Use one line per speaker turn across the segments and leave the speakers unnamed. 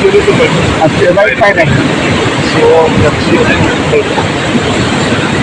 आणि परत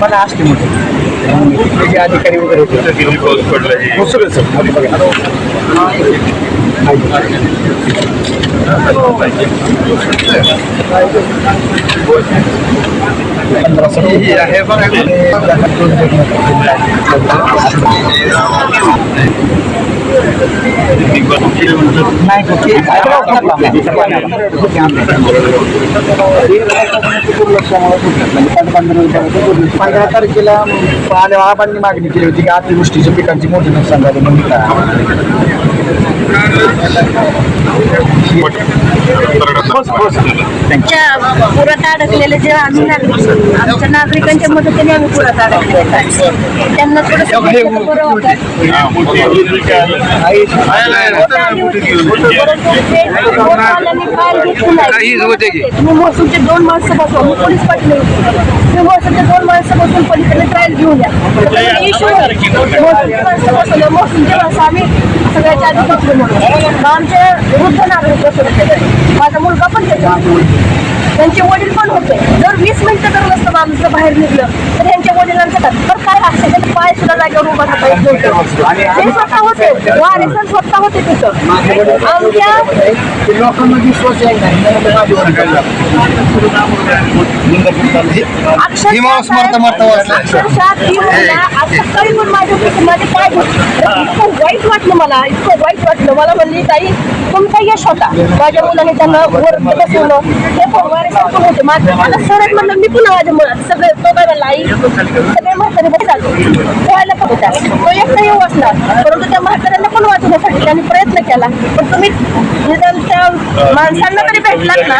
मला असते मोठे. जे अधिकारी वगैरे होते. हो सगळं सर पंधरा आहे पंधरा तारखेला आल्या आबांनी मागणी केली होती की अतिवृष्टीच्या पिकांची मोठी नुकसान झाली म्हणून
आमच्या पुरात अडकलेले जे आम्ही नागरिक आमच्या नागरिकांच्या मदतीने आम्ही पुरात अडकलेले आहे. त्यांना. मी महसूलचे दोन माणसं बसवून मी पोलीस होते. मी महसूलचे दोन माणसं बसून पलीकडे ट्रायल घेऊन या इश्यू महसूलचे माणसं बसवलं महसूलचे माणसं आम्ही त्याच्या आधी घेतले म्हणून आमचे वृद्ध नागरिक बसवले होते. माझा मुलगा पण त्याच्या त्यांचे वडील पण होते. जर वीस मिनिटं जर आमचं बाहेर निघलं तर यांच्या वडिलांचं काय तर काय असेल तर पाय सुद्धा जागेवर उभा राहता येत नव्हतं. ते स्वतः होते. वारे सर स्वतः होते तिथं. आमच्या अक्षरशः ती महिला आज सकाळी पण माझ्या काय घडलं? इतकं वाईट वाटलं मला इतकं वाईट वाटलं. मला म्हणली ताई तुमचा यश होता. माझ्या मुलाने त्यांना वर बसवलं. हे पण वारेसारखं होते. माझं मला सरळ म्हणलं मी पुन्हा माझ्या सगळे तो काय म्हणला आई सगळे म्हातारे बस झाले पोहायला पण होता तो एकटा येऊ असणार परंतु त्या म्हाताऱ्यांना पण वाचवण्यासाठी त्यांनी प्रयत्न केला पण तुम्ही निदान त्या माणसांना तरी भेटलात ना